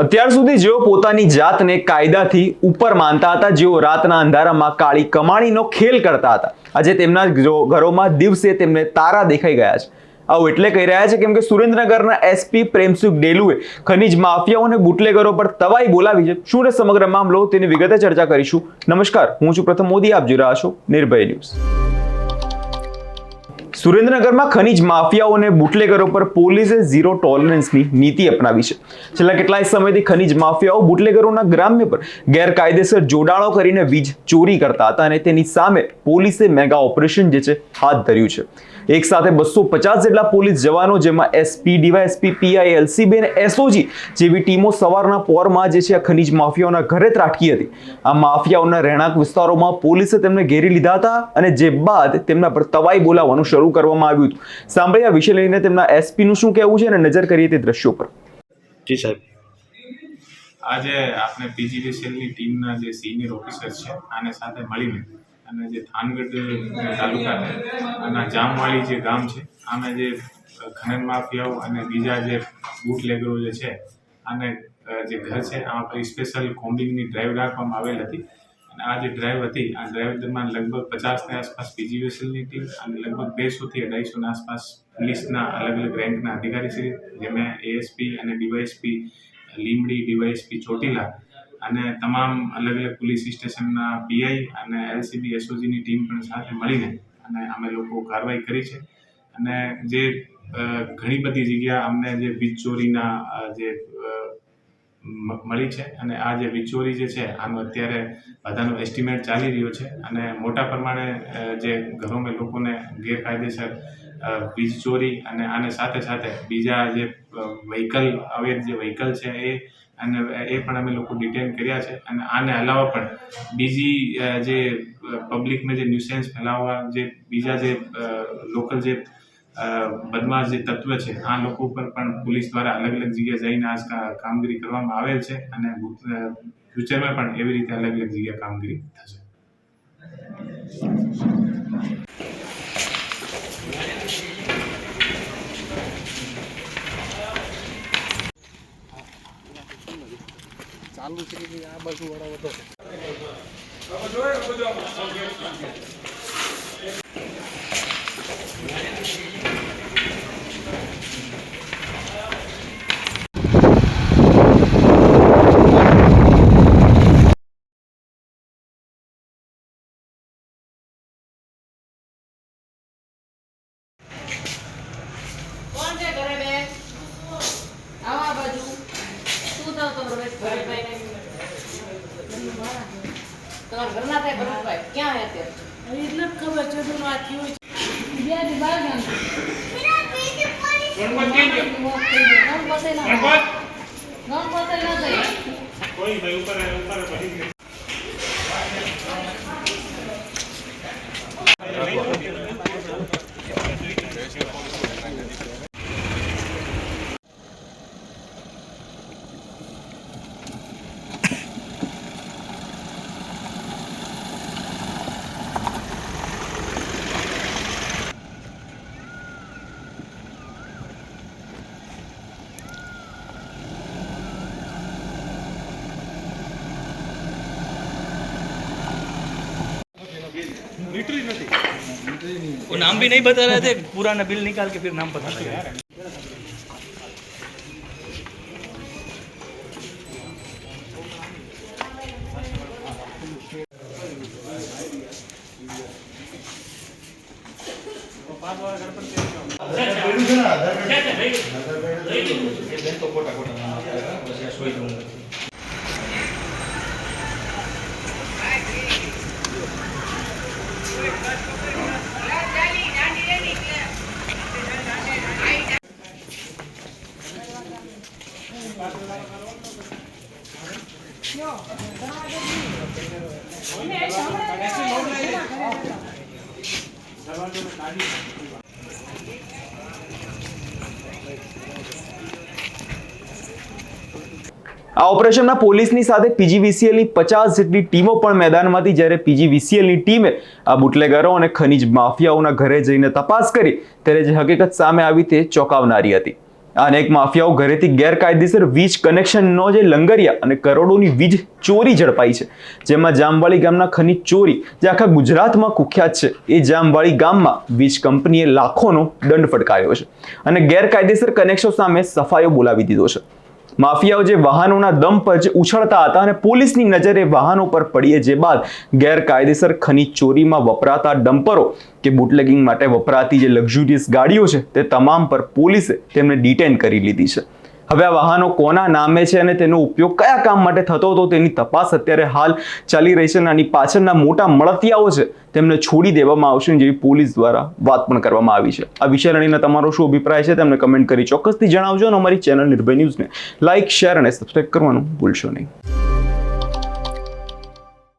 અત્યાર સુધી જેઓ પોતાની જાતને કાયદાથી ઉપર માનતા હતા, જેઓ રાતના અંધારામાં કાળી કમાણીનો ખેલ કરતા હતા. આજે તેમના ઘરોમાં દિવસે તેમને તારા દેખાઈ ગયા છે. આવું એટલે કહી રહ્યા છે કેમ કે સુરેન્દ્રનગરના એસપી પ્રેમસુખ ડેલુએ ખનીજ માફિયાઓ અને બુટલેગરો પર તવાઈ બોલાવી છે. શું સમગ્ર મામલો? તેની વિગતે ચર્ચા કરીશું. નમસ્કાર, હું છું પ્રથમ મોદી. આપ જોઈ રહ્યા છો નિર્ભય ન્યૂઝ. સુરેન્દ્રનગરમાં ખનીજ માફિયાઓ અને બુટલેગરો પર પોલીસે ઝીરો ટોલરન્સની નીતિ અપનાવી છે. છેલ્લા કેટલાય સમયથી ખનીજ માફિયાઓ બુટલેગરોના ગ્રામ્ય પર ગેરકાયદેસર જોડાણો કરીને વીજ ચોરી કરતા હતા અને તેની સામે પોલીસે મેગા ઓપરેશન જે છે હાથ ધર્યું છે. એક સાથે બસો પચાસ જેટલા પોલીસ જવાનો, જેમાં એસપી ડીવાયએસપી પીઆઈ એલસીબી અને એસઓજી જેવી ટીમો સવારના પોરમાં જે છે આ ખનીજ માફિયાઓના ઘરે ત્રાટકી હતી. આ માફિયાઓના રહેણાંક વિસ્તારોમાં પોલીસે તેમને ઘેરી લીધા હતા અને જે બાદ તેમના પર તવાઈ બોલાવવાનું શરૂ કરવામાં આવ્યું હતું. સાંભળ્યા આ વિષય લઈને તેમના એસપી નું શું કહેવું છે અને નજર કરીએ તે દ્રશ્યો પર. જી સાહેબ. આજે આપણે પીજીવીસીએલની ટીમના જે સિનિયર ઓફિસર છે આને સાથે મળીને અને જે થાનગઢ તાલુકાના અને જામવાળી જે ગામ છે આમે જે ખનન માફિયાઓ અને બીજા જે બુટલેગરો જે છે અને જે ઘર છે આમાં પર સ્પેશિયલ કોમ્બિંગની ડ્રાઈવ રાખવામાં આવેલ હતી. અને આ જે ડ્રાઈવ હતી, આ ડ્રાઈવ દરમિયાન લગભગ પચાસની આસપાસ પીજીવીસીએલની ટીમ અને લગભગ બેસોથી અઢાઈસોના આસપાસ પોલીસના અલગ અલગ રેન્કના અધિકારીશ્રી જેમાં એએસપી અને ડીવાયએસપી લીમડી ડીવાયએસપી ચોટીલા અને તમામ અલગ અલગ પોલીસ સ્ટેશનના પીઆઈ અને એલસીબી એસઓજીની ટીમ પણ સાથે મળીને અને અમે લોકો કાર્યવાહી કરી છે. અને જે ઘણી બધી જગ્યા અમને જે વીજ ચોરીના જે મળી છે અને આ જે વિચોરી જે છે, આનો અત્યારે બધાનો એસ્ટિમેટ ચાલી રહ્યો છે અને મોટા પ્રમાણે જે ઘરોમાં લોકોને ગેરકાયદેસર વીજ ચોરી અને આને સાથે સાથે બીજા જે વ્હીકલ અવૈધ જે વ્હીકલ છે એ અને એ પણ અમે લોકો ડિટેન કર્યા છે અને આને અલાવા પણ બીજી જે પબ્લિકને જે ન્યુસેન્સ ફેલાવવા જે બીજા જે લોકલ જે બદમાશ જે તત્વ છે, આ લોકો ઉપર પણ પોલીસ દ્વારા અલગ અલગ જગ્યાએ જઈને આ કામગીરી કરવામાં આવેલ છે અને ફ્યુચરમાં પણ એવી રીતે અલગ અલગ જગ્યાએ કામગીરી થશે. કોણ છે ઘરે બેન આવો આ બાજુ શું થયું તમારો ઘરના થાય ભરતભાઈ ક્યાં હે અત્યારે એટલે જ ખબર છે તો આ થયું છે. બે દી બાર ગામ ગણપતિ ના मीटर ही नहीं वो नाम भी नहीं बता रहे थे पूरा बिल निकाल के फिर नाम पता लगा તો કોટા કોટા સોઈ જવું આ ઓપરેશનમાં પોલીસની સાથે પીજીવીસીએલની પચાસ જેટલી ટીમો પણ મેદાનમાંથી જ્યારે પીજીવીસીએલની ટીમે આ બુટલેગરો અને ખનીજ માફિયાઓના ઘરે જઈને તપાસ કરી, ત્યારે જે હકીકત સામે આવી તે ચોંકાવનારી હતી. અનેક માફિયાઓ ઘરેથી ગેરકાયદેસર વીજ કનેક્શનનો જે લંગરિયા અને કરોડોની વીજ ચોરી ઝડપાઈ છે. જેમાં જામવાળી ગામના ખનીજ ચોરી જે આખા ગુજરાતમાં કુખ્યાત છે. એ જામવાળી ગામમાં વીજ કંપનીએ લાખોનો દંડ ફટકાર્યો છે. અને ગેરકાયદેસર કનેક્શન સામે સફાયો બોલાવી દીધો છે. માફિયાઓ જે વાહનોના દમ પર જે ઉછળતા હતા અને પોલીસની નજરે વાહનો પર પડીએ જે બાદ ગેરકાયદેસર ખનીજ ચોરીમાં વપરાતા ડમ્પરો કે બુટલેગિંગ માટે વપરાતી જે લક્ઝુરિયસ ગાડીઓ છે તે તમામ પર પોલીસે તેમને ડિટેન કરી લીધી છે. હવે આ વાહનો કોના નામે છે અને તેનો ઉપયોગ કયા કામ માટે થતો હતો તેની તપાસ અત્યારે હાલ ચાલી રહી છે અને આની પાછળના મોટા મળતિયાઓ છે તેમને છોડી દેવામાં આવશે જેવી પોલીસ દ્વારા વાત પણ કરવામાં આવી છે. આ વિષય રણીને તમારો શું અભિપ્રાય છે તેમને કમેન્ટ કરી ચોક્કસથી જણાવજો અને અમારી ચેનલ નિર્ભય ન્યૂઝને લાઇક, શેર અને સબસ્ક્રાઈબ કરવાનું ભૂલશો નહીં.